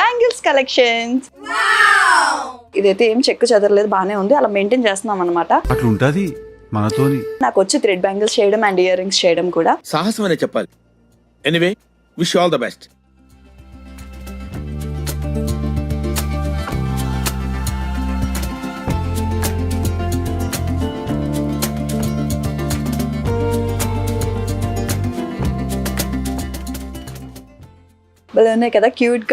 Bangles collections ఇదైతే ఏం చెక్కు చెదరలేదు బాగానే ఉంది. అలా మెయింటైన్ చేస్తున్నాం అనమాట అట్లుంటది మనతోని. నాకు వచ్చి థ్రెడ్ బ్యాంగిల్స్ చేయడం అండ్ ఇయర్ రింగ్స్ చేయడం కూడా. సాహసం అనే చెప్పాలి anyway wish all the best భలే ఉన్నాయి కదా క్యూట్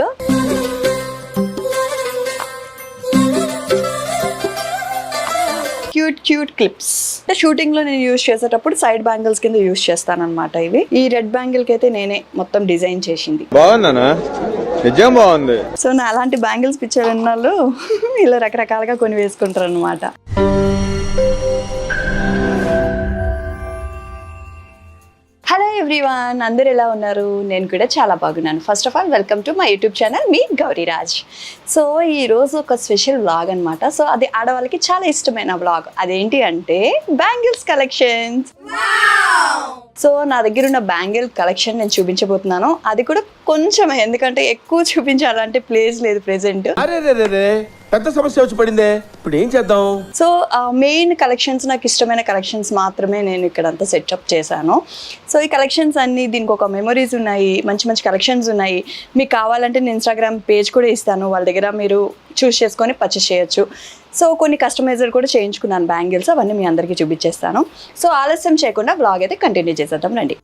క్యూట్ క్యూట్ క్లిప్స్. అంటే షూటింగ్లో నేను యూజ్ చేసేటప్పుడు సైడ్ బ్యాంగిల్స్ కింద యూజ్ చేస్తాను అనమాట ఇవి. ఈ రెడ్ బ్యాంగిల్కి అయితే నేనే మొత్తం డిజైన్ చేసింది. బాగుందనా నిజం బాగుంది. సో నా అలాంటి బ్యాంగిల్స్ పిక్చర్ ఉన్న వాళ్ళు ఇలా రకరకాలుగా కొని వేసుకుంటారు అనమాట హలో ఎవ్రీవన్ అందరు ఎలా ఉన్నారు? నేను కూడా చాలా బాగున్నాను. First of all welcome to my YouTube channel me Gauriraj so ఈ రోజు ఒక స్పెషల్ వ్లాగ్ అనమాట సో అది ఆడవాళ్ళకి చాలా ఇష్టమైన వ్లాగ్ అదేంటి అంటే బ్యాంగిల్స్ కలెక్షన్స్ సో నా దగ్గర ఉన్న బ్యాంగిల్ కలెక్షన్ నేను చూపించబోతున్నాను. అది కూడా కొంచెం ఎందుకంటే ఎక్కువ చూపించాలంటే ప్లేస్ లేదు ప్రెసెంట్ పెద్ద సమస్య వచ్చి పడిందే. ఇప్పుడు ఏం చేద్దాం? సో మెయిన్ కలెక్షన్స్ నాకు ఇష్టమైన కలెక్షన్స్ మాత్రమే నేను ఇక్కడ అంతా సెటప్ చేశాను. సో ఈ కలెక్షన్స్ అన్ని దీనికి ఒక మెమరీస్ ఉన్నాయి మంచి మంచి కలెక్షన్స్ ఉన్నాయి. మీకు కావాలంటే నేను ఇన్స్టాగ్రామ్ పేజ్ కూడా ఇస్తాను. వాళ్ళ దగ్గర మీరు చూస్ చేసుకొని పర్చేస్ చేయొచ్చు. సో కొన్ని కస్టమైజర్ కూడా చేయించుకున్నాను బ్యాంగిల్స్ అవన్నీ మీ అందరికీ చూపించేస్తాను. సో ఆలస్యం చేయకుండా బ్లాగ్ అయితే కంటిన్యూ చేసేద్దాం రండి.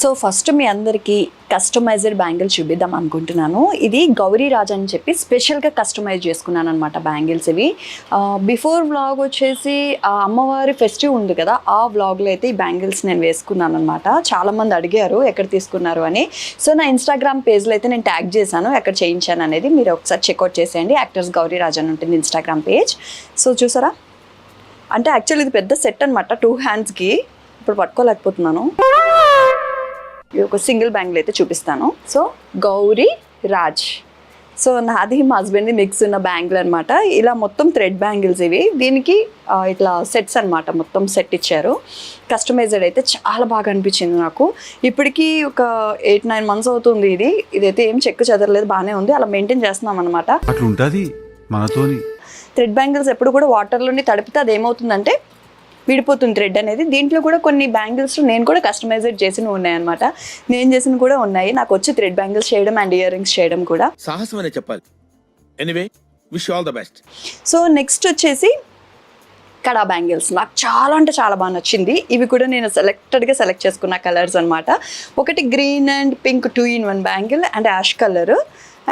సో ఫస్ట్ మీ అందరికీ కస్టమైజ్డ్ బ్యాంగిల్ చూపిద్దాం అనుకుంటున్నాను. ఇది గౌరీ రాజ్ అని చెప్పి స్పెషల్గా కస్టమైజ్ చేసుకున్నాను అనమాట బ్యాంగిల్స్ ఇవి. బిఫోర్ వ్లాగ్ వచ్చేసి ఆ అమ్మవారి ఫెస్టివ్ ఉంది కదా ఆ వ్లాగ్లో అయితే ఈ బ్యాంగిల్స్ నేను వేసుకున్నాను అనమాట చాలామంది అడిగారు ఎక్కడ తీసుకున్నారు? అని. సో నా ఇన్స్టాగ్రామ్ పేజ్లో అయితే నేను ట్యాగ్ చేశాను ఎక్కడ చేయించాను అనేది. మీరు ఒకసారి చెక్అవుట్ చేసేయండి. యాక్టర్స్ గౌరీ రాజ్ అని ఉంటుంది ఇన్స్టాగ్రామ్ పేజ్ సో చూసారా? అంటే యాక్చువల్ ఇది పెద్ద సెట్ అనమాట టూ హ్యాండ్స్కి ఇప్పుడు పట్టుకోలేకపోతున్నాను. ఒక సింగిల్ బ్యాంగిల్ అయితే చూపిస్తాను. సో గౌరీ రాజ్. సో నాది మా హస్బెండ్ది మిక్స్ ఉన్న బ్యాంగిల్ అనమాట ఇలా మొత్తం థ్రెడ్ బ్యాంగిల్స్ ఇవి. దీనికి ఇట్లా సెట్స్ అన్నమాట. మొత్తం సెట్ ఇచ్చారు. కస్టమైజ్డ్ అయితే చాలా బాగా అనిపించింది నాకు. ఇప్పటికీ ఒక ఎయిట్ నైన్ మంత్స్ అవుతుంది ఇది. ఇదైతే ఏం చెక్కు చెదరలేదు. బాగానే ఉంది. అలా మెయింటైన్ చేస్తున్నాం అనమాట థ్రెడ్ బ్యాంగిల్స్ ఎప్పుడు కూడా వాటర్లోని తడిపితే అది ఏమవుతుందంటే విడిపోతుంది థ్రెడ్ అనేది దీంట్లో కూడా కొన్ని బ్యాంగిల్స్ నేను కూడా కస్టమైజ్డ్ చేసినవి ఉన్నాయన్నమాట. నేను చేసిన కూడా ఉన్నాయి. నాకు వచ్చి థ్రెడ్ బ్యాంగిల్స్ చేయడం అండ్ ఇయర్ రింగ్స్ చేయడం కూడా. సాహసం అనే చెప్పాలి anyway wish all the best so next వచ్చేసి కడా బ్యాంగిల్స్ నాకు చాలా అంటే చాలా బాగా నచ్చింది. ఇవి కూడా నేను సెలెక్టెడ్గా సెలెక్ట్ చేసుకున్న కలర్స్ అనమాట ఒకటి green and pink two in one bangle and ash colour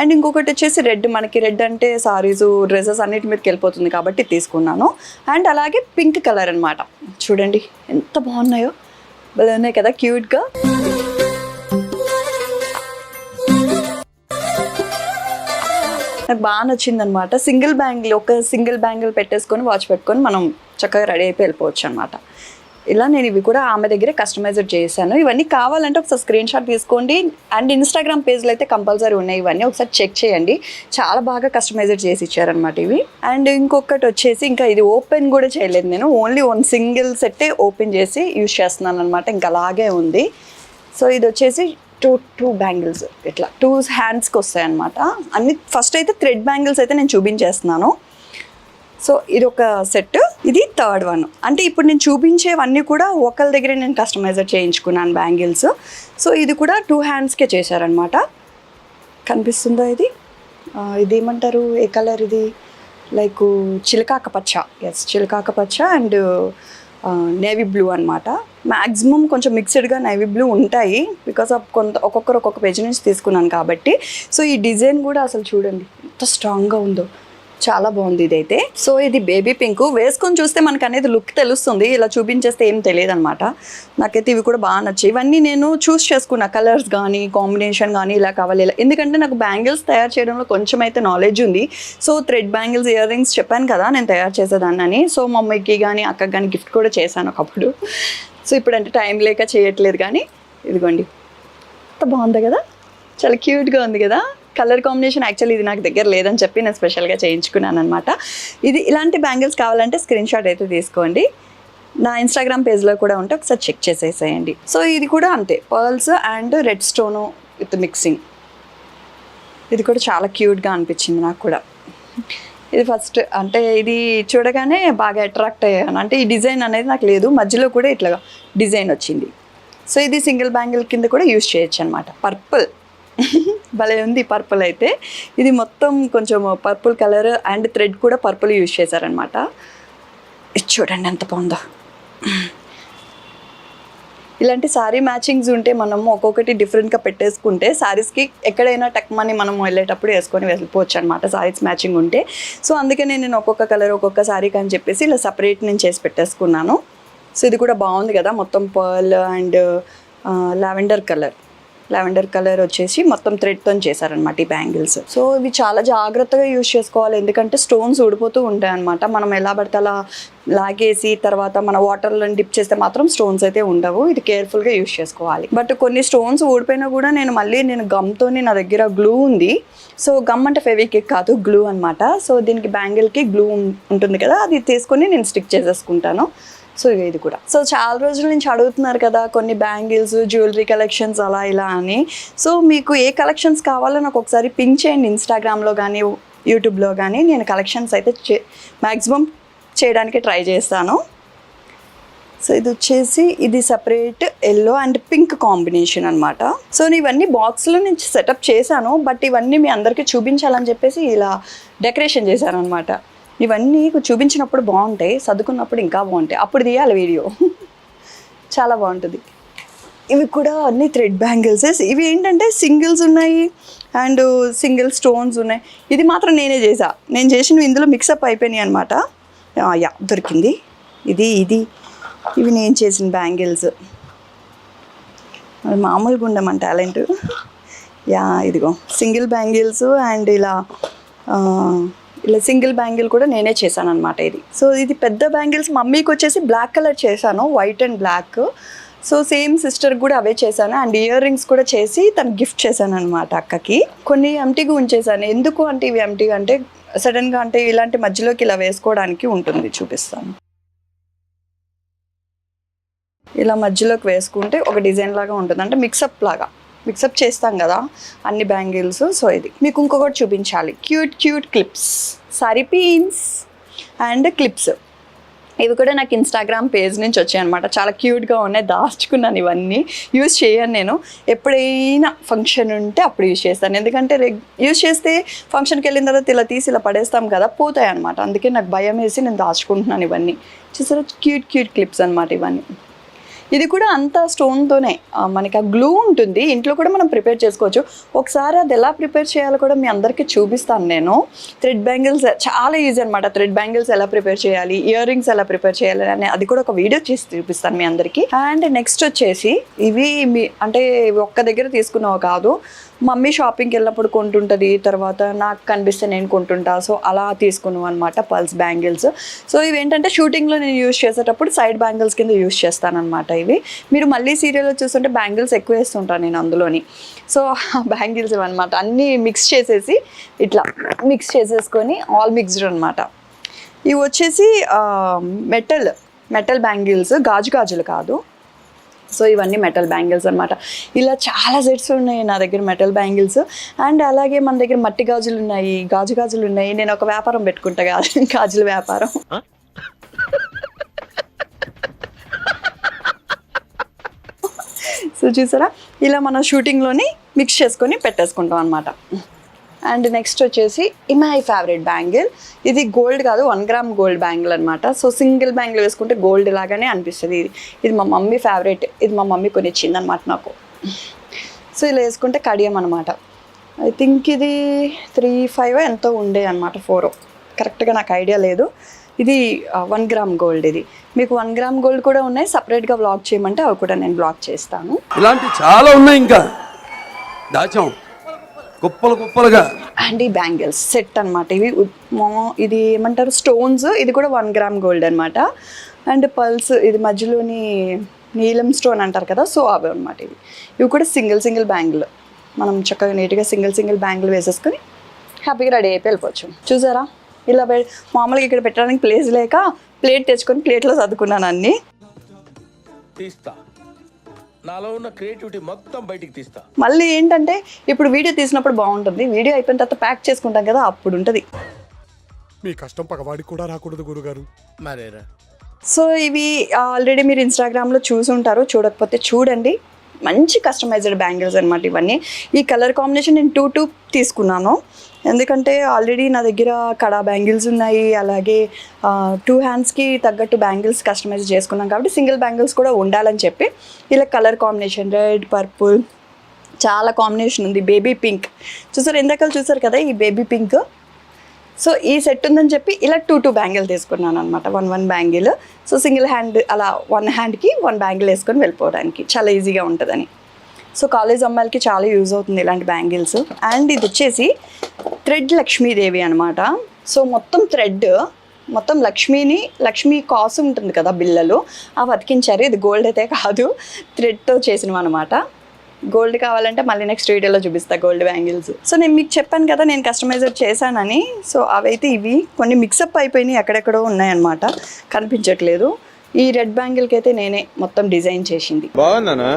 and ఇంకొకటి వచ్చేసి రెడ్ మనకి రెడ్ అంటే సారీస్ డ్రెస్సెస్ అన్నిటి మీదకి వెళ్ళిపోతుంది కాబట్టి తీసుకున్నాను. అండ్ అలాగే పింక్ కలర్ అనమాట చూడండి ఎంత బాగున్నాయో. భలే ఉన్నాయి కదా క్యూట్గా నాకు బాగా నచ్చింది అనమాట సింగిల్ బ్యాంగిల్ ఒక సింగిల్ బ్యాంగిల్ పెట్టేసుకొని వాచ్ పెట్టుకొని మనం చక్కగా రెడీ అయిపోయి వెళ్ళిపోవచ్చు అనమాట ఇలా నేను ఇవి కూడా ఆమె దగ్గరే కస్టమైజ్డ్ చేశాను. ఇవన్నీ కావాలంటే ఒకసారి స్క్రీన్ షాట్ తీసుకోండి. అండ్ ఇన్స్టాగ్రామ్ పేజ్లో అయితే కంపల్సరీ ఉన్నాయి ఇవన్నీ. ఒకసారి చెక్ చేయండి. చాలా బాగా కస్టమైజ్డ్ చేసి ఇచ్చారనమాట ఇవి. అండ్ ఇంకొకటి వచ్చేసి ఇంకా ఇది ఓపెన్ కూడా చేయలేదు నేను. ఓన్లీ వన్ సింగిల్ సెట్టే ఓపెన్ చేసి యూజ్ చేస్తున్నాను అనమాట ఇంకా అలాగే ఉంది. సో ఇది వచ్చేసి టూ టూ బ్యాంగిల్స్ ఇట్లా. టూ హ్యాండ్స్కి వస్తాయి అనమాట అన్ని ఫస్ట్ అయితే థ్రెడ్ బ్యాంగిల్స్ అయితే నేను చూపించేస్తున్నాను. సో ఇది ఒక సెట్. ఇది థర్డ్ వన్. అంటే ఇప్పుడు నేను చూపించేవన్నీ కూడా ఒకరి దగ్గర నేను కస్టమైజర్ చేయించుకున్నాను బ్యాంగిల్స్. సో ఇది కూడా టూ హ్యాండ్స్కే చేశారనమాట కనిపిస్తుందా ఇది? ఇది ఏమంటారు ఏ కలర్ ఇది? లైక్ చిలకాక పచ్చ. ఎస్ చిలకాక పచ్చ అండ్ నేవీ బ్లూ అనమాట మ్యాక్సిమం కొంచెం మిక్స్డ్గా నేవీ బ్లూ ఉంటాయి. బికాస్ ఆఫ్ కొంత ఒక్కొక్కరు ఒక్కొక్క పేజ్ నుంచి తీసుకున్నాను కాబట్టి. సో ఈ డిజైన్ కూడా అసలు చూడండి ఎంత స్ట్రాంగ్గా ఉందో. చాలా బాగుంది ఇదైతే. సో ఇది బేబీ పింక్. వేసుకొని చూస్తే మనకు అనేది లుక్ తెలుస్తుంది. ఇలా చూపించేస్తే ఏం తెలియదు అనమాట నాకైతే ఇవి కూడా బాగా నచ్చాయి. ఇవన్నీ నేను చూస్ చేసుకున్న. కలర్స్ కానీ కాంబినేషన్ కానీ ఇలా కావాలి ఇలా. ఎందుకంటే నాకు బ్యాంగిల్స్ తయారు చేయడంలో కొంచెం అయితే నాలెడ్జ్ ఉంది. So thread bangles ear rings చెప్పాను కదా నేను తయారు చేసేదాన్ని అని సో మమ్మీకి కానీ అక్కకి కానీ గిఫ్ట్ కూడా చేశాను ఒకప్పుడు. సో ఇప్పుడంటే టైం లేక చేయట్లేదు కానీ ఇదిగోండి. ఎంత బాగుంది కదా? చాలా క్యూట్గా ఉంది కదా? కలర్ కాంబినేషన్ యాక్చువల్లీ ఇది నాకు దగ్గర లేదని చెప్పి నేను స్పెషల్గా చేయించుకున్నాను అనమాట ఇది ఇలాంటి బ్యాంగిల్స్ కావాలంటే స్క్రీన్ షాట్ అయితే తీసుకోండి. నా ఇన్స్టాగ్రామ్ పేజ్లో కూడా ఉంటే ఒకసారి చెక్ చేసేసేయండి. సో ఇది కూడా అంతే. Pearls and red stone with mixing. ఇది కూడా చాలా క్యూట్గా అనిపించింది నాకు కూడా. ఇది ఫస్ట్ అంటే ఇది చూడగానే బాగా అట్రాక్ట్ అయ్యాను. అంటే ఈ డిజైన్ అనేది నాకు లేదు. మధ్యలో కూడా ఇట్లా డిజైన్ వచ్చింది. సో ఇది సింగిల్ బ్యాంగిల్ కింద కూడా యూస్ చేయొచ్చు అనమాట పర్పుల్ భలే ఉంది పర్పుల్ అయితే. ఇది మొత్తం కొంచెం పర్పుల్ కలర్ అండ్ థ్రెడ్ కూడా పర్పుల్ యూజ్ చేశారనమాట ఇది చూడండి ఎంత బాగుందో. ఇలాంటి సారీ మ్యాచింగ్స్ ఉంటే మనము ఒక్కొక్కటి డిఫరెంట్గా పెట్టేసుకుంటే సారీస్కి ఎక్కడైనా టక్మని మనం వెళ్ళేటప్పుడు వేసుకొని వెళ్ళిపోవచ్చు అనమాట సారీస్ మ్యాచింగ్ ఉంటే. సో అందుకనే నేను ఒక్కొక్క కలర్ ఒక్కొక్క శారీకి అని చెప్పేసి ఇలా సపరేట్ నేను చేసి పెట్టేసుకున్నాను. సో ఇది కూడా బాగుంది కదా మొత్తం pearl and lavender colour. Lavender colour వచ్చేసి మొత్తం థ్రెడ్తో చేశారనమాట ఈ బ్యాంగిల్స్. సో ఇవి చాలా జాగ్రత్తగా యూజ్ చేసుకోవాలి. ఎందుకంటే స్టోన్స్ ఊడిపోతూ ఉంటాయి అనమాట మనం ఎలా పడితే అలా లాగేసి తర్వాత మన వాటర్లో డిప్ చేస్తే మాత్రం స్టోన్స్ అయితే ఉండవు. ఇది కేర్ఫుల్గా యూజ్ చేసుకోవాలి. బట్ కొన్ని స్టోన్స్ ఊడిపోయినా కూడా నేను మళ్ళీ నేను గమ్తోని నా దగ్గర గ్లూ ఉంది. సో గమ్ అంటే ఫెవికిక్ కాదు గ్లూ అనమాట సో దీనికి బ్యాంగిల్కి గ్లూ ఉంటుంది కదా అది తీసుకొని నేను స్టిక్ చేసేసుకుంటాను. సో ఇది కూడా. సో చాలా రోజుల నుంచి అడుగుతున్నారు కదా కొన్ని బ్యాంగిల్స్ జ్యువెలరీ కలెక్షన్స్ అలా ఇలా అని. సో మీకు ఏ కలెక్షన్స్ కావాలో నాకు ఒకసారి పింక్ చేయండి ఇన్స్టాగ్రామ్లో కానీ యూట్యూబ్లో కానీ నేను కలెక్షన్స్ అయితే చే మ్యాక్సిమం చేయడానికి ట్రై చేస్తాను. సో ఇది వచ్చేసి ఇది separate yellow and pink combination అనమాట సో నేను ఇవన్నీ బాక్స్లో నుంచి సెటప్ చేశాను బట్ ఇవన్నీ మీ అందరికీ చూపించాలని చెప్పేసి ఇలా డెకరేషన్ చేశాను అనమాట ఇవన్నీ చూపించినప్పుడు బాగుంటాయి సర్దుకున్నప్పుడు ఇంకా బాగుంటాయి అప్పుడు తీయాలి వీడియో. చాలా బాగుంటుంది. ఇవి కూడా అన్ని థ్రెడ్ బ్యాంగిల్స్ ఇవి ఏంటంటే సింగిల్స్ ఉన్నాయి అండ్ సింగిల్ స్టోన్స్ ఉన్నాయి. ఇది మాత్రం నేనే చేసా. నేను చేసినవి ఇందులో మిక్సప్ అయిపోయినాయి అనమాట యా దొరికింది. ఇది ఇది. ఇవి నేను చేసిన బ్యాంగిల్స్ అది మామూలుగా ఉండే టాలెంట్ యా ఇదిగో. సింగిల్ బ్యాంగిల్స్ అండ్ ఇలా ఇలా సింగిల్ బ్యాంగిల్ కూడా నేనే చేశాను అనమాట ఇది. సో ఇది పెద్ద బ్యాంగిల్స్ మమ్మీకి వచ్చేసి బ్లాక్ కలర్ చేశాను white and black. So same sister కూడా అవే చేశాను అండ్ ఇయర్ రింగ్స్ కూడా చేసి తను గిఫ్ట్ చేశాను అనమాట అక్కకి. కొన్ని ఎంటీగా ఉంచేసాను ఎందుకు అంటే ఇవి ఎంటీగా అంటే సడన్గా అంటే ఇలాంటి మధ్యలోకి ఇలా వేసుకోవడానికి ఉంటుంది చూపిస్తాను. ఇలా మధ్యలోకి వేసుకుంటే ఒక డిజైన్ లాగా ఉంటుంది. అంటే మిక్సప్ లాగా. మిక్సప్ చేస్తాం కదా అన్ని బ్యాంగిల్స్. సో ఇది. మీకు ఇంకొకటి చూపించాలి. Cute cute clips. Sorry pins and clips ఇవి కూడా నాకు ఇన్స్టాగ్రామ్ పేజ్ నుంచి వచ్చాయి అనమాట చాలా క్యూట్గా ఉన్నాయి. దాచుకున్నాను ఇవన్నీ. యూజ్ చేయను నేను. ఎప్పుడైనా ఫంక్షన్ ఉంటే అప్పుడు యూజ్ చేస్తాను. ఎందుకంటే రెగ్ యూజ్ చేస్తే ఫంక్షన్కి వెళ్ళిన తర్వాత ఇలా తీసి ఇలా పడేస్తాం కదా పోతాయి అనమాట అందుకే నాకు భయం వేసి నేను దాచుకుంటున్నాను ఇవన్నీ. చూసారా? క్యూట్ క్యూట్ క్లిప్స్ అనమాట ఇవన్నీ. ఇది కూడా అంత స్టోన్తోనే మనకి ఆ గ్లూ ఉంటుంది. ఇంట్లో కూడా మనం ప్రిపేర్ చేసుకోవచ్చు. ఒకసారి అది ఎలా ప్రిపేర్ చేయాలో కూడా మీ అందరికీ చూపిస్తాను నేను. థ్రెడ్ బ్యాంగిల్స్ చాలా ఈజీ అనమాట థ్రెడ్ బ్యాంగిల్స్ ఎలా ప్రిపేర్ చేయాలి? ఇయర్ రింగ్స్ ఎలా ప్రిపేర్ చేయాలి? అని అది కూడా ఒక వీడియో చేసి చూపిస్తాను మీ అందరికీ. అండ్ నెక్స్ట్ వచ్చేసి ఇవి మీ అంటే ఒక్క దగ్గర తీసుకున్నావు కాదు. మమ్మీ షాపింగ్కి వెళ్ళినప్పుడు కొంటుంటుంది తర్వాత నాకు కనిపిస్తే నేను కొంటుంటా. సో అలా తీసుకున్నాం అనమాట పల్స్ బ్యాంగిల్స్. సో ఇవి ఏంటంటే షూటింగ్లో నేను యూస్ చేసేటప్పుడు సైడ్ బ్యాంగిల్స్ కింద యూస్ చేస్తానన్నమాట ఇవి. మీరు మళ్ళీ సీరియల్లో చూస్తుంటే బ్యాంగిల్స్ ఎక్కువ వేస్తుంటాను నేను అందులోని. సో బ్యాంగిల్స్ ఇవన్నమాట. అన్నీ మిక్స్ చేసేసి ఇట్లా మిక్స్ చేసేసుకొని ఆల్ మిక్స్డ్ అనమాట ఇవి వచ్చేసి మెటల్ మెటల్ బ్యాంగిల్స్ గాజు గాజులు కాదు. సో ఇవన్నీ మెటల్ బ్యాంగిల్స్ అనమాట ఇలా చాలా సెట్స్ ఉన్నాయి నా దగ్గర మెటల్ బ్యాంగిల్స్ అండ్ అలాగే మన దగ్గర మట్టి గాజులు ఉన్నాయి గాజు గాజులు ఉన్నాయి. నేను ఒక వ్యాపారం పెట్టుకుంటా గాజు గాజుల వ్యాపారం. సో చూసారా? ఇలా మనం షూటింగ్లోని మిక్స్ చేసుకొని పెట్టేసుకుంటాం అనమాట అండ్ నెక్స్ట్ వచ్చేసి మై ఫేవరెట్ బ్యాంగిల్. ఇది గోల్డ్ కాదు వన్ గ్రామ్ గోల్డ్ బ్యాంగిల్ అనమాట సో సింగిల్ బ్యాంగిల్ వేసుకుంటే గోల్డ్ లాగానే అనిపిస్తుంది. ఇది ఇది మా మమ్మీ ఫేవరెట్ ఇది మా మమ్మీ కొని ఇచ్చిందనమాట నాకు. సో ఇలా వేసుకుంటే కడియం అనమాట ఐ థింక్ ఇది త్రీ ఫైవ్ ఎంతో ఉండే అనమాట ఫోర్ కరెక్ట్గా నాకు ఐడియా లేదు. ఇది వన్ గ్రామ్ గోల్డ్ ఇది. మీకు వన్ గ్రామ్ గోల్డ్ కూడా ఉన్నాయి. సపరేట్గా బ్లాక్ చేయమంటే అవి కూడా నేను బ్లాక్ చేస్తాను. ఇలాంటి చాలా ఉన్నాయి ఇంకా. దాచాం. కుప్పలు కుప్పలుగా. అండ్ ఈ బ్యాంగిల్స్ సెట్ అనమాట ఇవి ఇది ఏమంటారు? స్టోన్స్ ఇది కూడా వన్ గ్రామ్ గోల్డ్ అనమాట అండ్ పల్స్ ఇది మధ్యలోని నీలం స్టోన్ అంటారు కదా సో అవి అనమాట ఇవి. ఇవి కూడా సింగిల్ సింగిల్ బ్యాంగిల్. మనం చక్కగా నీట్గా సింగిల్ సింగిల్ బ్యాంగిల్ వేసేసుకొని హ్యాపీగా రెడీ అయిపోయి వెళ్ళిపోవచ్చు. చూసారా? ఇలా మామూలుగా ఇక్కడ పెట్టడానికి ప్లేస్ లేక ప్లేట్ తెచ్చుకొని ప్లేట్లో సర్దుకున్నాను అన్నీ. తీస్తా. నాలో ఉన్న క్రియేటివిటీ మొత్తం బయటికి తీస్తా. మళ్ళీ ఏంటంటే ఇప్పుడు వీడియో తీసినప్పుడు బాగుంటుంది. వీడియో అయిపోయిన తర్వాత ప్యాక్ చేసుకుంటాం కదా అప్పుడు ఉంటుంది. మీ కష్టం పగవాడికి కూడా రాకూడదు గురుగారు. మరేరా? సో ఇవి ఆల్రెడీ మీరు ఇన్స్టాగ్రామ్లో చూసి ఉంటారు చూడకపోతే చూడండి. మంచి కస్టమైజ్డ్ బ్యాంగిల్స్ అనమాట ఇవన్నీ. ఈ కలర్ కాంబినేషన్ నేను టూ టూ తీసుకున్నాను. ఎందుకంటే ఆల్రెడీ నా దగ్గర కడా బ్యాంగిల్స్ ఉన్నాయి. అలాగే టూ హ్యాండ్స్కి తగ్గట్టు బ్యాంగిల్స్ కస్టమైజ్ చేసుకున్నాం కాబట్టి సింగిల్ బ్యాంగిల్స్ కూడా ఉండాలని చెప్పి ఇలా కలర్ కాంబినేషన్ రెడ్ పర్పుల్ చాలా కాంబినేషన్ ఉంది. బేబీ పింక్ చూసారు ఎందాకలు చూసారు కదా ఈ బేబీ పింక్ సో ఈ సెట్ ఉందని చెప్పి ఇలా టూ టూ బ్యాంగిల్ తీసుకున్నాను అనమాట one one bangle. So single hand అలా వన్ హ్యాండ్కి వన్ బ్యాంగిల్ వేసుకొని వెళ్ళిపోవడానికి. చాలా ఈజీగా ఉంటుందని. సో కాలేజ్ అమ్మాయిలకి చాలా యూజ్ అవుతుంది ఇలాంటి బ్యాంగిల్స్. అండ్ ఇది వచ్చేసి థ్రెడ్ లక్ష్మీదేవి అనమాట సో మొత్తం థ్రెడ్ మొత్తం లక్ష్మీని లక్ష్మీ కాసు ఉంటుంది కదా బిల్లలు అవి అతికించారు. ఇది గోల్డ్ అయితే కాదు. థ్రెడ్తో చేసినవి అనమాట గోల్డ్ కావాలంటే మళ్ళీ నెక్స్ట్ వీడియోలో చూపిస్తా గోల్డ్ బ్యాంగిల్స్. సో నేను మీకు చెప్పాను కదా నేను కస్టమైజర్ చేశానని. సో అవైతే ఇవి కొన్ని మిక్సప్ అయిపోయినాయి ఎక్కడెక్కడో ఉన్నాయన్నమాట. కనిపించట్లేదు. ఈ రెడ్ బ్యాంగిల్కి అయితే నేనే మొత్తం డిజైన్ చేసింది. బాగుందనా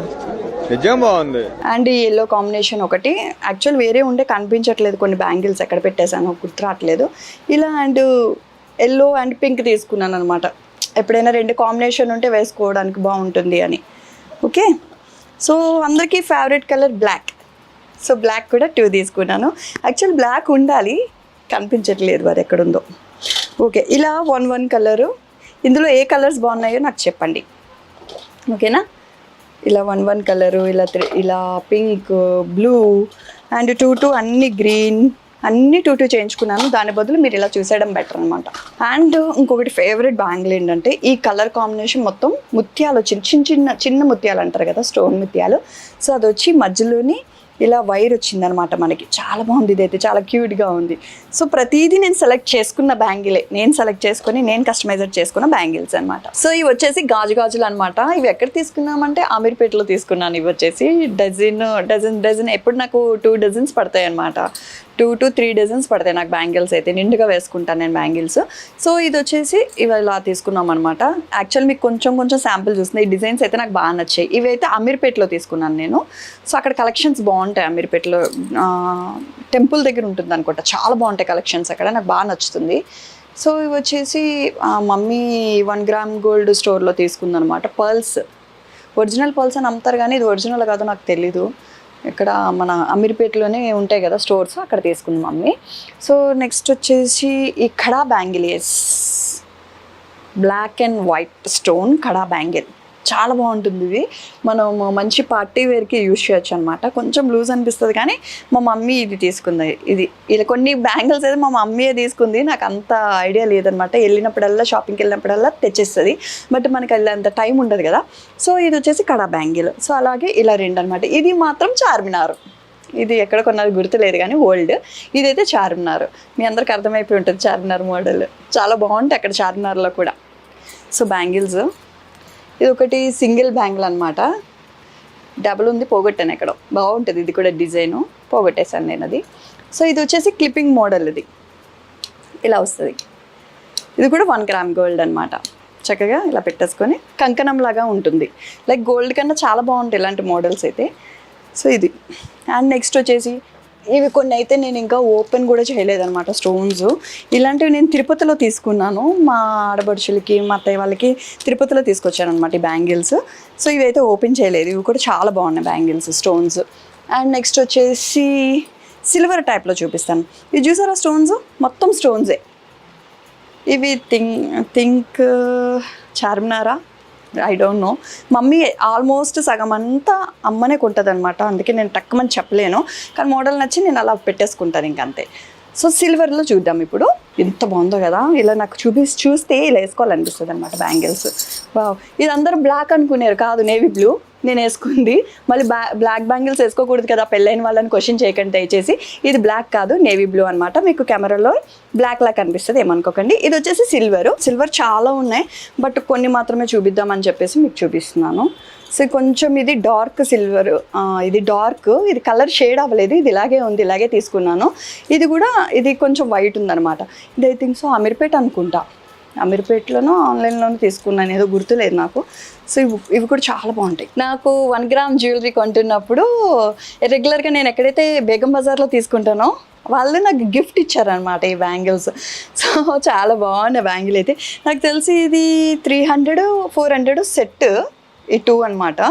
నిజం బాగుంది. అండ్ ఈ ఎల్లో కాంబినేషన్ ఒకటి. యాక్చువల్ వేరే ఉండే కనిపించట్లేదు కొన్ని బ్యాంగిల్స్ ఎక్కడ పెట్టేశాను గుర్తు రావట్లేదు. ఇలా అండ్ ఎల్లో అండ్ పింక్ తీసుకున్నాను అనమాట ఎప్పుడైనా రెండు కాంబినేషన్ ఉంటే వేసుకోవడానికి బాగుంటుంది అని. ఓకే? సో అందరికీ favourite colour black so black కూడా టూ తీసుకున్నాను. యాక్చువల్ బ్లాక్ ఉండాలి కనిపించట్లేదు మరి ఎక్కడుందో. ఓకే ఇలా వన్ వన్ కలరు ఇందులో ఏ కలర్స్ బాగున్నాయో నాకు చెప్పండి. ఓకేనా ఇలా వన్ వన్ కలరు ఇలా ఇలా pink blue and two two అన్ని గ్రీన్ అన్ని టూ టూ చేయించుకున్నాను. దాని బదులు మీరు ఇలా చూసేయడం బెటర్ అనమాట అండ్ ఇంకొకటి ఫేవరెట్ బ్యాంగిల్ ఏంటంటే ఈ కలర్ కాంబినేషన్ మొత్తం ముత్యాలు వచ్చింది. చిన్న చిన్న చిన్న ముత్యాలు అంటారు కదా స్టోన్ ముత్యాలు. సో అది వచ్చి మధ్యలోని ఇలా వైర్ వచ్చిందనమాట మనకి. చాలా బాగుంది ఇదైతే. చాలా క్యూట్గా ఉంది. సో ప్రతిదీ నేను సెలెక్ట్ చేసుకున్న బ్యాంగిలే నేను సెలెక్ట్ చేసుకుని నేను కస్టమైజర్ చేసుకున్న బ్యాంగిల్స్ అనమాట సో ఇవి వచ్చేసి గాజు గాజులు అనమాట ఇవి ఎక్కడ తీసుకున్నామంటే అమీర్పేటలో తీసుకున్నాను. ఇవి వచ్చేసి డజన్ డజన్ డజన్ ఎప్పుడు నాకు టూ డజన్స్ పడతాయి అనమాట టూ టు త్రీ డజన్స్ పడతాయి నాకు బ్యాంగిల్స్ అయితే. నిండుగా వేసుకుంటాను నేను బ్యాంగిల్స్. సో ఇది వచ్చేసి ఇవి ఇలా తీసుకున్నాం అనమాట యాక్చువల్ మీకు కొంచెం కొంచెం శాంపుల్ చూస్తుంది ఈ డిజైన్స్ అయితే నాకు బాగా నచ్చాయి. ఇవి అయితే అమీర్పేటలో తీసుకున్నాను నేను. సో అక్కడ కలెక్షన్స్ బాగుంటాయి అమీర్పేటలో. టెంపుల్ దగ్గర ఉంటుంది అనుకుంటా. చాలా బాగుంటాయి కలెక్షన్స్ అక్కడ. నాకు బాగా నచ్చుతుంది. సో ఇవి వచ్చేసి మమ్మీ వన్ గ్రామ్ గోల్డ్ స్టోర్లో తీసుకుందనమాట పర్ల్స్. ఒరిజినల్ పర్ల్స్ అని అమ్ముతారు కానీ ఇది ఒరిజినల్ కాదో నాకు తెలీదు. ఇక్కడ మన అమీర్పేటలోనే ఉంటాయి కదా స్టోర్స్ అక్కడ తీసుకుంది మమ్మీ. సో నెక్స్ట్ వచ్చేసి ఈ కడా black and white stone kada bangle. చాలా బాగుంటుంది ఇది. మనం మంచి పార్టీ వేర్కి యూజ్ చేయొచ్చు అనమాట కొంచెం లూజ్ అనిపిస్తుంది కానీ మా మమ్మీ ఇది తీసుకుంది. ఇది ఇలా కొన్ని బ్యాంగిల్స్ అయితే మా మమ్మీయే తీసుకుంది. నాకు అంత ఐడియా లేదనమాట వెళ్ళినప్పుడల్లా షాపింగ్కి వెళ్ళినప్పుడల్లా తెచ్చేస్తుంది. బట్ మనకి వెళ్ళేంత టైం ఉండదు కదా. సో ఇది వచ్చేసి కడా బ్యాంగిల్. సో అలాగే ఇలా రెండు అనమాట ఇది మాత్రం చార్మినార్. ఇది ఎక్కడ కొన్నది గుర్తులేదు కానీ ఓల్డ్. ఇదైతే చార్మినార్. మీ అందరికి అర్థమైపోయి ఉంటుంది చార్మినార్ మోడల్. చాలా బాగుంటాయి అక్కడ చార్మినార్లో కూడా. So bangles. ఇది ఒకటి సింగిల్ బ్యాంగిల్ అనమాట డబుల్ ఉంది పోగొట్టాను ఎక్కడో. బాగుంటుంది ఇది కూడా డిజైను. పోగొట్టేశాను నేను అది. సో ఇది వచ్చేసి క్లిప్పింగ్ మోడల్ ఇది. ఇలా వస్తుంది. ఇది కూడా వన్ గ్రామ్ గోల్డ్ అనమాట చక్కగా ఇలా పెట్టేసుకొని కంకణం లాగా ఉంటుంది. లైక్ గోల్డ్ కన్నా చాలా బాగుంటాయి ఇలాంటి మోడల్స్ అయితే. సో ఇది. అండ్ నెక్స్ట్ వచ్చేసి ఇవి కొన్ని అయితే నేను ఇంకా ఓపెన్ కూడా చేయలేదన్నమాట స్టోన్స్. ఇలాంటివి నేను తిరుపతిలో తీసుకున్నాను. మా ఆడబడుచులకి మా అత్తయ్య వాళ్ళకి తిరుపతిలో తీసుకొచ్చాను అనమాట ఈ బ్యాంగిల్స్. సో ఇవైతే ఓపెన్ చేయలేదు. ఇవి కూడా చాలా బాగున్నాయి బ్యాంగిల్స్ స్టోన్స్. అండ్ నెక్స్ట్ వచ్చేసి సిల్వర్ టైప్లో చూపిస్తాను. ఇవి చూసారా స్టోన్స్? మొత్తం స్టోన్సే. ఇవి think think చార్మినారా? I don't know mummy almost సగం అంతా అమ్మనే కొంటుంది అనమాట అందుకే నేను టక్కుమని చెప్పలేను. కానీ మోడల్ నచ్చి నేను అలా పెట్టేసుకుంటాను ఇంకంతే సో సిల్వర్లో చూద్దాం ఇప్పుడు. ఎంత బాగుందో కదా. ఇలా నాకు చూపి చూస్తే ఇలా వేసుకోవాలనిపిస్తుంది అనమాట బ్యాంగిల్స్. వావ్ ఇది అందరూ బ్లాక్ అనుకునేరు కాదు నేవీ బ్లూ నేను వేసుకుంది మళ్ళీ బ్లా బ్లాక్ బ్యాంగిల్స్ వేసుకోకూడదు కదా పెళ్ళైన వాళ్ళని క్వశ్చన్ చేయకండి దయచేసి. ఇది బ్లాక్ కాదు నేవీ బ్లూ అనమాట మీకు కెమెరాలో బ్లాక్ లా కనిపిస్తుంది ఏమనుకోకండి. ఇది వచ్చేసి సిల్వర్. సిల్వర్ చాలా ఉన్నాయి బట్ కొన్ని మాత్రమే చూపిద్దామని చెప్పేసి మీకు చూపిస్తున్నాను. సో కొంచెం ఇది డార్క్ సిల్వర్ ఇది డార్క్ ఇది కలర్ షేడ్ అవ్వలేదు ఇది ఇలాగే ఉంది ఇలాగే తీసుకున్నాను. ఇది కూడా ఇది కొంచెం వైట్ ఉందన్నమాట. ఇది ఐ థింక్ సో అమీర్పేట్ అనుకుంటా. అమీర్పేట్లోనూ ఆన్లైన్లోనూ తీసుకున్నాను. ఏదో గుర్తులేదు నాకు. సో ఇవి ఇవి కూడా చాలా బాగుంటాయి. నాకు వన్ గ్రామ్ జ్యువెలరీ కొంటున్నప్పుడు రెగ్యులర్గా నేను ఎక్కడైతే బేగం బజార్లో తీసుకుంటానో వాళ్ళు నాకు గిఫ్ట్ ఇచ్చారనమాట ఈ బ్యాంగిల్స్. సో చాలా బాగున్నాయి బ్యాంగిల్ అయితే. నాకు తెలిసి ఇది three hundred four hundred set ఈ టూ అనమాట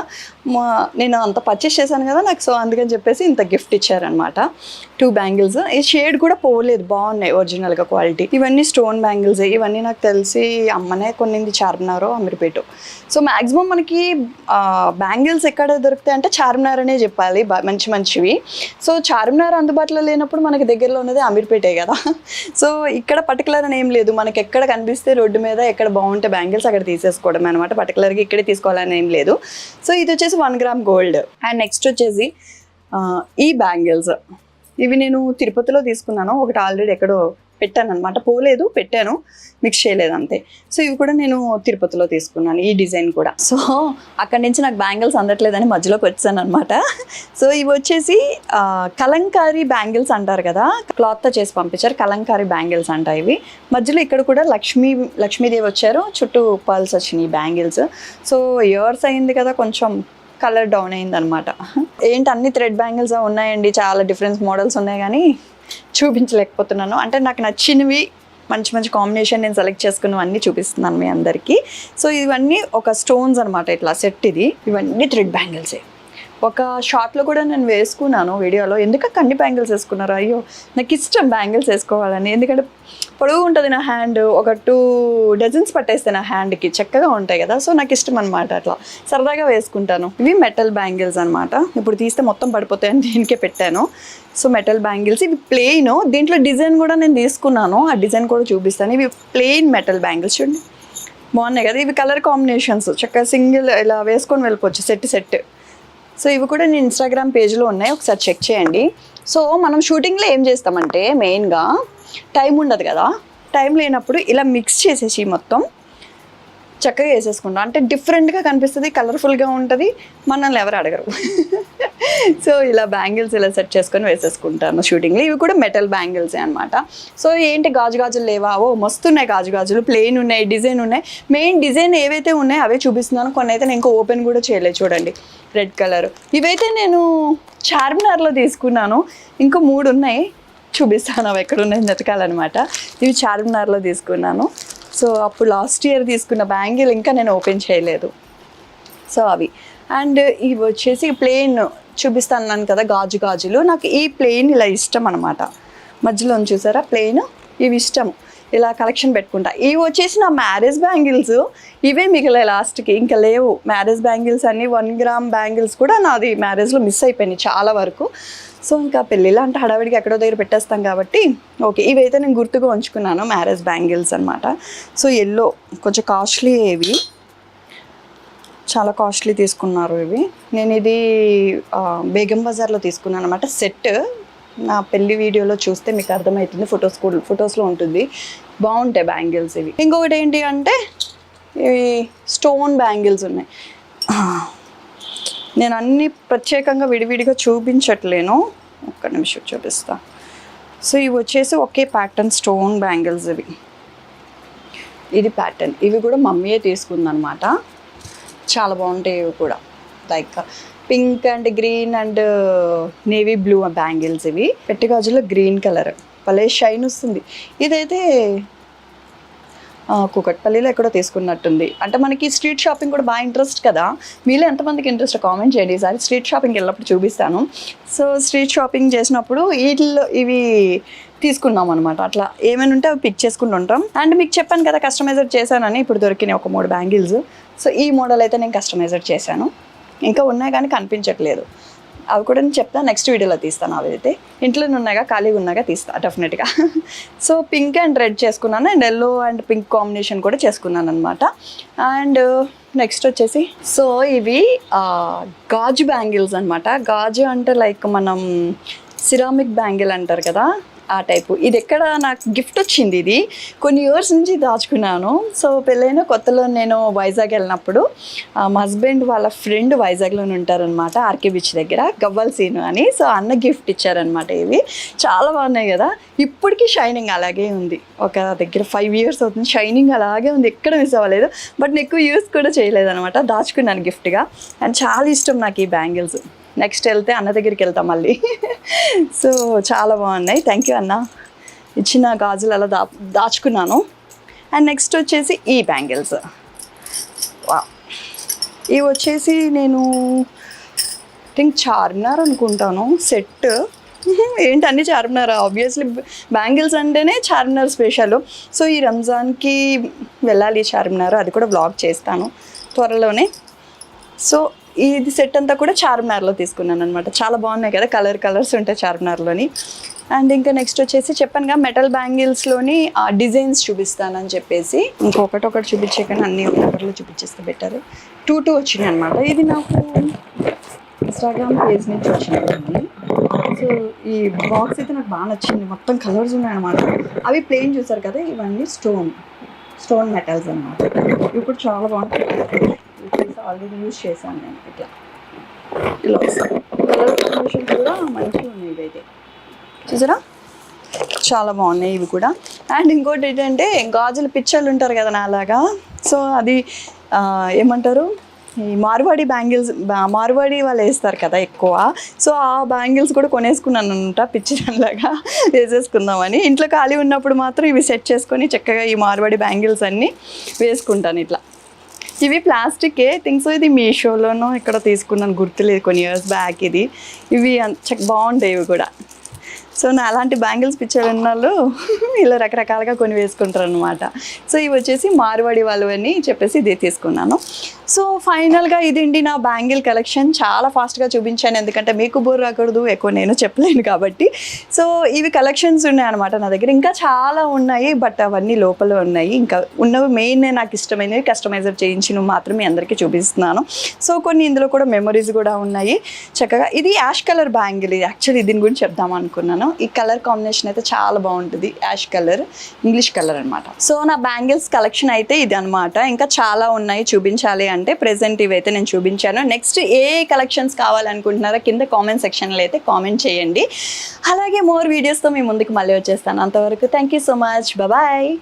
మా నేను అంత పర్చేస్ చేశాను కదా నాకు సో అందుకని చెప్పేసి ఇంత గిఫ్ట్ ఇచ్చారనమాట టూ బ్యాంగిల్స్ ఈ షేడ్ కూడా పోలేదు బాగున్నాయి ఒరిజినల్గా క్వాలిటీ ఇవన్నీ స్టోన్ బ్యాంగిల్స్ ఇవన్నీ నాకు తెలిసి అమ్మనే కొన్నింది చార్మినార్ అమీర్పేట. సో మ్యాక్సిమం మనకి బ్యాంగిల్స్ ఎక్కడ దొరుకుతాయి అంటే చార్మినార్ అనే చెప్పాలి మంచి మంచివి. సో చార్మినార్ అందుబాటులో లేనప్పుడు మనకి దగ్గరలో ఉన్నది అమీర్పేటే కదా. సో ఇక్కడ పర్టికులర్ అని ఏం లేదు. మనకి ఎక్కడ కనిపిస్తే రోడ్డు మీద ఎక్కడ బాగుంటే బ్యాంగిల్స్ అక్కడ తీసేసుకోవడం అనమాట పర్టికులర్గా ఇక్కడే తీసుకోవాలని ఏం లేదు. సో ఇది వచ్చేసి one gram gold and next వచ్చేసి ఈ బ్యాంగిల్స్ ఇవి నేను తిరుపతిలో తీసుకున్నాను. ఒకటి ఆల్రెడీ ఎక్కడో పెట్టాను అనమాట పోలేదు పెట్టాను. మిక్స్ చేయలేదు అంతే. సో ఇవి కూడా నేను తిరుపతిలో తీసుకున్నాను ఈ డిజైన్ కూడా. సో అక్కడి నుంచి నాకు బ్యాంగిల్స్ అందట్లేదని మధ్యలోకి వచ్చాను అనమాట సో ఇవి వచ్చేసి కలంకారీ బ్యాంగిల్స్ అంటారు కదా క్లాత్తో చేసి పంపించారు. కలంకారీ బ్యాంగిల్స్ అంట ఇవి. మధ్యలో ఇక్కడ కూడా లక్ష్మీ లక్ష్మీదేవి వచ్చారు. చుట్టూ పర్ల్స్ వచ్చినాయి ఈ బ్యాంగిల్స్ సో ఇయర్స్ అయింది కదా కొంచెం. కలర్ డౌన్ అయింది అనమాట ఏంటి అన్ని థ్రెడ్ బ్యాంగిల్స్ ఉన్నాయండి? చాలా డిఫరెన్స్ మోడల్స్ ఉన్నాయి కానీ చూపించలేకపోతున్నాను. అంటే నాకు నచ్చినవి మంచి మంచి కాంబినేషన్ నేను సెలెక్ట్ చేసుకున్నవన్నీ చూపిస్తున్నాను మీ అందరికీ. సో ఇవన్నీ ఒక స్టోన్స్ అనమాట ఇట్లా సెట్ ఇది. ఇవన్నీ థ్రెడ్ బ్యాంగిల్సే. ఒక షార్ట్లో కూడా నేను వేసుకున్నాను వీడియోలో. ఎందుకంటే కన్ని బ్యాంగిల్స్ వేసుకున్నారు? అయ్యో నాకు ఇష్టం బ్యాంగిల్స్ వేసుకోవాలని. ఎందుకంటే పొడవు ఉంటుంది నా హ్యాండ్ ఒక టూ డజన్స్ పట్టేస్తే నా హ్యాండ్కి చక్కగా ఉంటాయి కదా. సో నాకు ఇష్టం అనమాట అట్లా. సరదాగా వేసుకుంటాను. ఇవి మెటల్ బ్యాంగిల్స్ అనమాట ఇప్పుడు తీస్తే మొత్తం పడిపోతాయని దీనికే పెట్టాను. సో మెటల్ బ్యాంగిల్స్ ఇవి ప్లెయిన్ దీంట్లో డిజైన్ కూడా నేను తీసుకున్నాను. ఆ డిజైన్ కూడా చూపిస్తాను. ఇవి ప్లెయిన్ మెటల్ బ్యాంగిల్స్ చూడండి. బాగున్నాయి కదా. ఇవి కలర్ కాంబినేషన్స్ చక్కగా సింగిల్ ఇలా వేసుకొని వెళ్ళిపోవచ్చు. సెట్ సెట్ సో ఇవి కూడా నేను ఇన్స్టాగ్రామ్ పేజ్లో ఉన్నాయి. ఒకసారి చెక్ చేయండి. సో మనం షూటింగ్లో ఏం చేస్తామంటే మెయిన్గా టైం ఉండదు కదా. టైం లేనప్పుడు ఇలా మిక్స్ చేసేసి మొత్తం చక్కగా వేసేసుకుంటాం. అంటే డిఫరెంట్గా కనిపిస్తుంది కలర్ఫుల్గా ఉంటుంది మనల్ని ఎవరు అడగరు. సో ఇలా బ్యాంగిల్స్ ఇలా సెట్ చేసుకొని వేసేసుకుంటాను షూటింగ్లో ఇవి కూడా మెటల్ బ్యాంగిల్సే అనమాట సో ఏంటి గాజు గాజులు లేవా? ఓ మస్తు ఉన్నాయి గాజు గాజులు ప్లెయిన్ ఉన్నాయి డిజైన్ ఉన్నాయి. మెయిన్ డిజైన్ ఏవైతే ఉన్నాయో అవే చూపిస్తున్నాను. కొన్ని అయితే నేను ఇంకా ఓపెన్ కూడా చేయలేదు చూడండి. రెడ్ కలర్ ఇవైతే నేను చార్మినార్లో తీసుకున్నాను. ఇంకా మూడు ఉన్నాయి. చూపిస్తాను అవి ఎక్కడ ఉన్నాయి వెతకాలన్నమాట. ఇవి చార్మినార్లో తీసుకున్నాను. సో అప్పుడు లాస్ట్ ఇయర్ తీసుకున్న బ్యాంగిల్ ఇంకా నేను ఓపెన్ చేయలేదు. సో అవి. అండ్ ఇవి వచ్చేసి ప్లెయిన్ చూపిస్తాను కదా గాజు గాజులు. నాకు ఈ ప్లెయిన్ ఇలా ఇష్టం అనమాట మధ్యలో చూసారా? ప్లెయిన్ ఇవి ఇష్టం ఇలా కలెక్షన్ పెట్టుకుంటా. ఇవి వచ్చేసి నా మ్యారేజ్ బ్యాంగిల్స్ ఇవే మిగిలే లాస్ట్కి ఇంకా లేవు. మ్యారేజ్ బ్యాంగిల్స్ అన్ని వన్ గ్రామ్ బ్యాంగిల్స్ కూడా నాది మ్యారేజ్లో మిస్ అయిపోయినాయి చాలా వరకు. సో ఇంకా పెళ్ళిలో అంటే హడావిడికి ఎక్కడో దగ్గర పెట్టేస్తాం కాబట్టి ఓకే. ఇవైతే నేను గుర్తుగా ఉంచుకున్నాను మ్యారేజ్ బ్యాంగిల్స్ అనమాట సో ఎల్లో కొంచెం కాస్ట్లీ ఇవి. చాలా కాస్ట్లీ తీసుకున్నారు ఇవి. నేను ఇది బేగం బజార్లో తీసుకున్నాను అనమాట సెట్ నా పెళ్ళి వీడియోలో చూస్తే మీకు అర్థమవుతుంది. ఫొటోస్ కూడా ఫొటోస్లో ఉంటుంది. బాగుంటాయి బ్యాంగిల్స్ ఇవి. ఇంకొకటి ఏంటి అంటే ఇవి స్టోన్ బ్యాంగిల్స్ ఉన్నాయి. నేను అన్ని ప్రత్యేకంగా విడివిడిగా చూపించట్లేను. ఒక్క నిమిషం చూపిస్తా. సో ఇవి వచ్చేసి ఒకే ప్యాటర్న్ స్టోన్ బ్యాంగిల్స్ ఇవి. ఇది ప్యాటర్న్ ఇవి కూడా మమ్మీయే తీసుకుందనమాట చాలా బాగుంటాయి ఇవి కూడా. Like pink and green and uh, navy blue bangles ఇవి. పెట్టి గాజులో గ్రీన్ కలర్. భలే షైన్ వస్తుంది. ఇదైతే కూకట్పల్లిలో ఎక్కడో తీసుకున్నట్టుంది. అంటే మనకి స్ట్రీట్ షాపింగ్ కూడా బాగా ఇంట్రెస్ట్ కదా. మీలో ఎంతమందికి ఇంట్రెస్ట్? కామెంట్ చేయండి ఈసారి. స్ట్రీట్ షాపింగ్ వెళ్ళినప్పుడు చూపిస్తాను. సో స్ట్రీట్ షాపింగ్ చేసినప్పుడు వీటిల్లో ఇవి తీసుకున్నాం అనమాట అట్లా ఏమైనా ఉంటే అవి పిక్ చేసుకుని ఉంటాం. అండ్ మీకు చెప్పాను కదా కస్టమైజర్ చేశానని. ఇప్పుడు దొరికినాయి ఒక మూడు బ్యాంగిల్స్. సో ఈ మోడల్ అయితే నేను కస్టమైజర్ చేశాను. ఇంకా ఉన్నాయి కానీ కనిపించట్లేదు. అవి కూడా నేను చెప్తాను నెక్స్ట్ వీడియోలో తీస్తాను అవి అయితే. ఇంట్లోనే ఉన్నాగా ఖాళీగా ఉన్నాగా తీస్తా డెఫినెట్గా సో పింక్ అండ్ రెడ్ చేసుకున్నాను and yellow and pink combination కూడా చేసుకున్నాను అనమాట అండ్ నెక్స్ట్ వచ్చేసి సో ఇవి గాజు బ్యాంగిల్స్ అనమాట గాజు అంటే లైక్ మనం సిరామిక్ బ్యాంగిల్ అంటారు కదా ఆ టైపు. ఇది ఎక్కడ నాకు గిఫ్ట్ వచ్చింది ఇది. కొన్ని ఇయర్స్ నుంచి దాచుకున్నాను. సో పెళ్ళైన కొత్తలో నేను వైజాగ్ వెళ్ళినప్పుడు ఆ, మా హస్బెండ్ వాళ్ళ ఫ్రెండ్ వైజాగ్లోనే ఉంటారనమాట ఆర్కే బీచ్ దగ్గర గవ్వల్ సీను అని. సో అన్న గిఫ్ట్ ఇచ్చారనమాట ఇవి. చాలా బాగున్నాయి కదా. ఇప్పటికీ షైనింగ్ అలాగే ఉంది. ఒక దగ్గర ఫైవ్ ఇయర్స్ అవుతుంది. షైనింగ్ అలాగే ఉంది. ఎక్కడ మిస్ అవ్వలేదు. బట్ నేను ఎక్కువ యూస్ కూడా చేయలేదు అనమాట దాచుకున్నాను గిఫ్ట్గా. అండ్ చాలా ఇష్టం నాకు ఈ బ్యాంగిల్స్. నెక్స్ట్ వెళ్తే అన్న దగ్గరికి వెళ్తాం మళ్ళీ. సో చాలా బాగున్నాయి. థ్యాంక్ యూ అన్న. ఇచ్చిన గాజులు అలా దా దాచుకున్నాను. అండ్ నెక్స్ట్ వచ్చేసి ఈ బ్యాంగిల్స్. వా ఇవి వచ్చేసి నేను థింక్ చార్మినార్ అనుకుంటాను. సెట్ ఏంటి అన్ని చార్మినార్? ఆబ్వియస్లీ బ్యాంగిల్స్ అంటేనే చార్మినార్ స్పెషల్. సో ఈ రంజాన్కి వెళ్ళాలి చార్మినార్. అది కూడా బ్లాగ్ చేస్తాను త్వరలోనే. సో ఇది సెట్ అంతా కూడా చార్మినార్లో తీసుకున్నాను అనమాట చాలా బాగున్నాయి కదా కలర్ కలర్స్ ఉంటాయి చార్మినార్లోని. అండ్ ఇంకా నెక్స్ట్ వచ్చేసి చెప్పానుగా మెటల్ బ్యాంగిల్స్లోని ఆ డిజైన్స్ చూపిస్తానని చెప్పేసి. ఇంకొకటి ఒకటి చూపించే కానీ అన్ని ఒకరిలో చూపించేస్తే బెటర్ టూ టూ వచ్చినాయి అనమాట ఇది నాకు ఇన్స్టాగ్రామ్ పేజ్ నుంచి వచ్చినాయి. సో ఈ బాక్స్ అయితే నాకు బాగా నచ్చింది. మొత్తం కలర్స్ ఉన్నాయన్నమాట అవి ప్లెయిన్ చూసారు కదా ఇవన్నీ స్టోన్ స్టోన్ మెటల్స్ అన్నమాట. ఇప్పుడు చాలా బాగుంటాయి. ఆల్రెడీ యూజ్ చేశాను నేను ఇట్లా. ఇలా కలర్ కాంబినేషన్ కూడా మంచిగా ఉన్నాయి ఇవైతే. చూసారా? చాలా బాగున్నాయి ఇవి కూడా. అండ్ ఇంకోటి ఏంటంటే గాజుల పిచ్చర్లు ఉంటారు కదా నాలాగా సో అది ఏమంటారు? ఈ మార్వాడి బ్యాంగిల్స్ మార్వాడి వాళ్ళు వేస్తారు కదా ఎక్కువ. సో ఆ బ్యాంగిల్స్ కూడా కొనేసుకున్నాను అనమాట పిచ్చిలాగా వేసేసుకుందామని. ఇంట్లో ఖాళీ ఉన్నప్పుడు మాత్రం ఇవి సెట్ చేసుకొని చక్కగా ఈ మార్వాడి బ్యాంగిల్స్ అన్నీ వేసుకుంటాను ఇట్లా. ఇవి ప్లాస్టికే. థింగ్స్ ఇది మీషోలోనో ఇక్కడ తీసుకున్నాను. గుర్తులేదు కొన్ని ఇయర్స్ బ్యాక్ ఇది. ఇవి అంత బాగుండేవి కూడా. సో నా అలాంటి బ్యాంగిల్స్ పిక్చర్ ఉన్న వాళ్ళు ఇలా రకరకాలుగా కొన్ని వేసుకుంటారు అనమాట సో ఇవి వచ్చేసి మార్వాడి వాళ్ళు అని చెప్పేసి ఇది తీసుకున్నాను. సో ఫైనల్గా ఇదండి నా బ్యాంగిల్ కలెక్షన్ చాలా ఫాస్ట్గా చూపించాను. ఎందుకంటే మీకు బోర్ రాకూడదు ఎక్కువ నేను చెప్పలేను కాబట్టి. సో ఇవి కలెక్షన్స్ ఉన్నాయన్నమాట నా దగ్గర. ఇంకా చాలా ఉన్నాయి బట్ అవన్నీ లోపల ఉన్నాయి. ఇంకా ఉన్నవి మెయిన్ నాకు ఇష్టమైనవి కస్టమైజర్ చేయించినవి మాత్రమే అందరికీ చూపిస్తున్నాను. సో కొన్ని ఇందులో కూడా మెమరీస్ కూడా ఉన్నాయి. చక్కగా ఇది యాష్ కలర్ బ్యాంగిల్ ఇది యాక్చువల్లీ దీని గురించి చెప్దాం అనుకున్నాను. ఈ కలర్ కాంబినేషన్ అయితే చాలా బాగుంటుంది. యాష్ కలర్ ఇంగ్లీష్ కలర్ అన్నమాట. సో నా బ్యాంగిల్స్ కలెక్షన్ అయితే ఇది అనమాట ఇంకా చాలా ఉన్నాయి చూపించాలి అంటే. అంటే ప్రెసెంట్ ఇవైతే నేను చూపించాను. నెక్స్ట్ ఏ కలెక్షన్స్ కావాలనుకుంటున్నారో కింద కామెంట్ సెక్షన్లో అయితే కామెంట్ చేయండి. అలాగే మోర్ వీడియోస్తో మీ ముందుకు మళ్ళీ వచ్చేస్తాను. అంతవరకు thank you so much bye